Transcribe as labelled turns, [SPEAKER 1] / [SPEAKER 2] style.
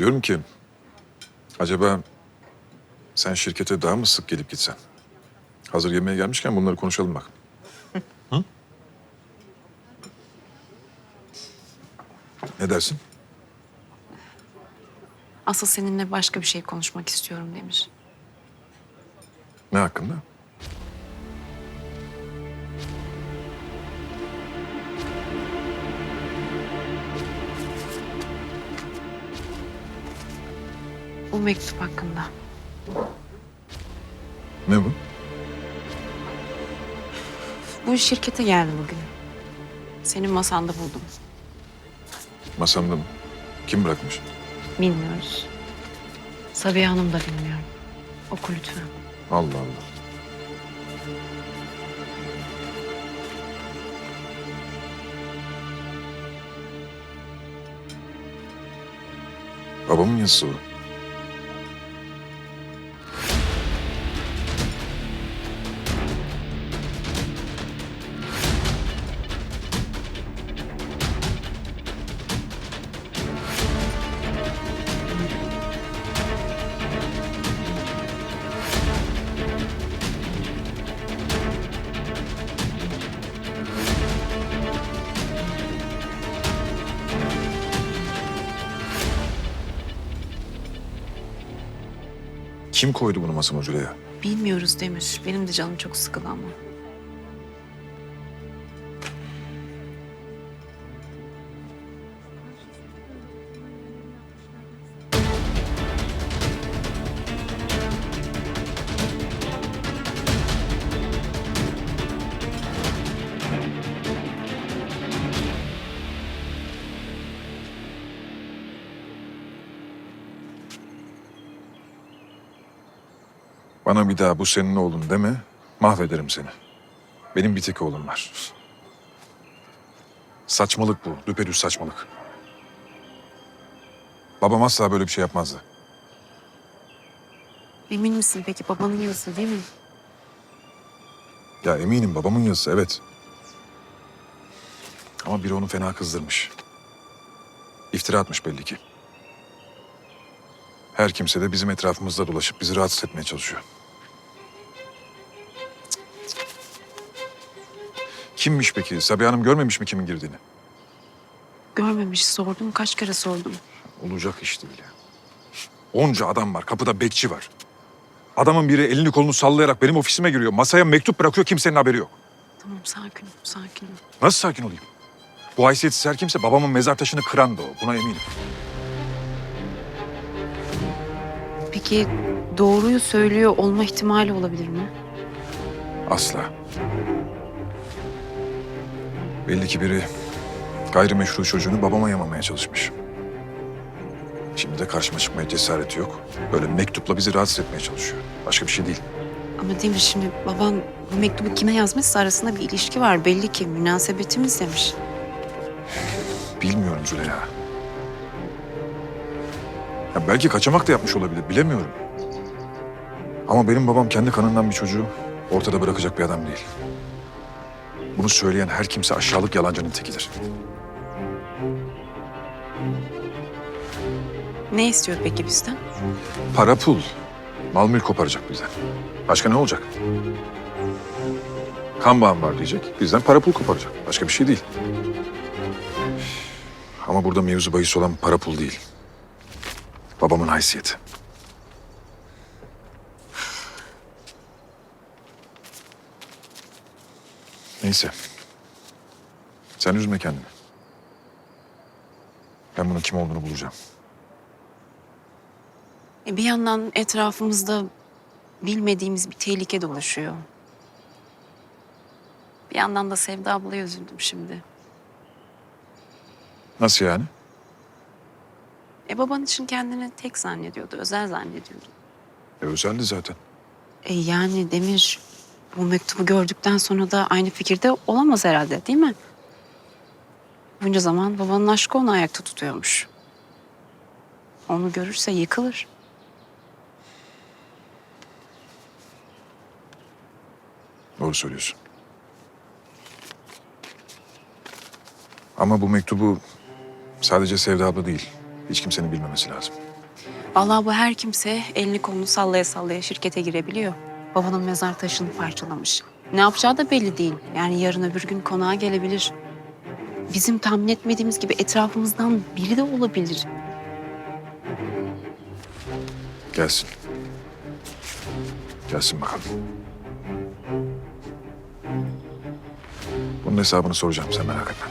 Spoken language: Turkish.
[SPEAKER 1] Diyorum ki acaba sen şirkete daha mı sık gelip gitsen? Hazır yemeğe gelmişken bunları konuşalım bak. Hı? Ne dersin?
[SPEAKER 2] Asıl seninle başka bir şey konuşmak istiyorum Demir.
[SPEAKER 1] Ne hakkında?
[SPEAKER 2] Bu mektup hakkında.
[SPEAKER 1] Ne bu?
[SPEAKER 2] Bu şirkete geldi bugün. Senin masanda buldum.
[SPEAKER 1] Masamda mı? Kim bırakmış?
[SPEAKER 2] Bilmiyoruz. Sabiha Hanım da bilmiyor. Oku lütfen.
[SPEAKER 1] Allah Allah. Babamın yazısı o. Kim koydu bunu masama Züleyha?
[SPEAKER 2] Bilmiyoruz Demir. Benim de canım çok sıkıldı ama.
[SPEAKER 1] Bana bir daha bu senin oğlun deme, mahvederim seni. Benim bir tek oğlum var. Saçmalık bu, düpedüz saçmalık. Babam asla böyle bir şey yapmazdı.
[SPEAKER 2] Emin misin peki babanın yazısı değil mi?
[SPEAKER 1] Ya eminim babamın yazısı, evet. Ama biri onu fena kızdırmış. İftira atmış belli ki. Her kimse de bizim etrafımızda dolaşıp bizi rahatsız etmeye çalışıyor. Kimmiş peki? Sabiha Hanım görmemiş mi kimin girdiğini?
[SPEAKER 2] Görmemiş sordum kaç kere sordum.
[SPEAKER 1] Olacak iş değil ya. Onca adam var, kapıda bekçi var. Adamın biri elini kolunu sallayarak benim ofisime giriyor. Masaya mektup bırakıyor, kimsenin haberi yok.
[SPEAKER 2] Tamam sakin ol sakin ol.
[SPEAKER 1] Nasıl sakin olayım? Bu haysiyetsiz her kimse babamın mezar taşını kıran da o. Buna eminim.
[SPEAKER 2] Peki doğruyu söylüyor olma ihtimali olabilir mi?
[SPEAKER 1] Asla. Belli ki biri gayrimeşru çocuğunu babama yamamaya çalışmış. Şimdi de karşıma çıkmaya cesareti yok. Böyle mektupla bizi rahatsız etmeye çalışıyor. Başka bir şey değil.
[SPEAKER 2] Ama Demir şimdi baban bu mektubu kime yazmışsa arasında bir ilişki var. Belli ki münasebetimiz demiş.
[SPEAKER 1] Bilmiyorum Züleyha. Ya belki kaçamak da yapmış olabilir, bilemiyorum. Ama benim babam kendi kanından bir çocuğu ortada bırakacak bir adam değil. Bunu söyleyen her kimse aşağılık yalancının tekidir.
[SPEAKER 2] Ne istiyor peki bizden?
[SPEAKER 1] Para pul, mal mülk koparacak bizden. Başka ne olacak? Kan bağım var diyecek, bizden para pul koparacak. Başka bir şey değil. Ama burada mevzu bahis olan para pul değil. Babamın haysiyeti. Neyse. Sen üzme kendini. Ben bunun kim olduğunu bulacağım.
[SPEAKER 2] E bir yandan etrafımızda bilmediğimiz bir tehlike dolaşıyor. Bir yandan da Sevda ablaya üzüldüm şimdi.
[SPEAKER 1] Nasıl yani?
[SPEAKER 2] E baban için kendini tek zannediyordu, özel zannediyordu.
[SPEAKER 1] E özeldi zaten.
[SPEAKER 2] E yani Demir bu mektubu gördükten sonra da aynı fikirde olamaz herhalde değil mi? Bunca zaman babanın aşkı onu ayakta tutuyormuş. Onu görürse yıkılır.
[SPEAKER 1] Doğru söylüyorsun. Ama bu mektubu sadece Sevda abla değil, hiç kimsenin bilmemesi lazım.
[SPEAKER 2] Vallahi bu her kimse elini kolunu sallaya sallaya şirkete girebiliyor. Babanın mezar taşını parçalamış. Ne yapacağı da belli değil. Yani yarın öbür gün konağa gelebilir. Bizim tahmin etmediğimiz gibi etrafımızdan biri de olabilir.
[SPEAKER 1] Gelsin. Gelsin bakalım. Bunun hesabını soracağım sen merak etme.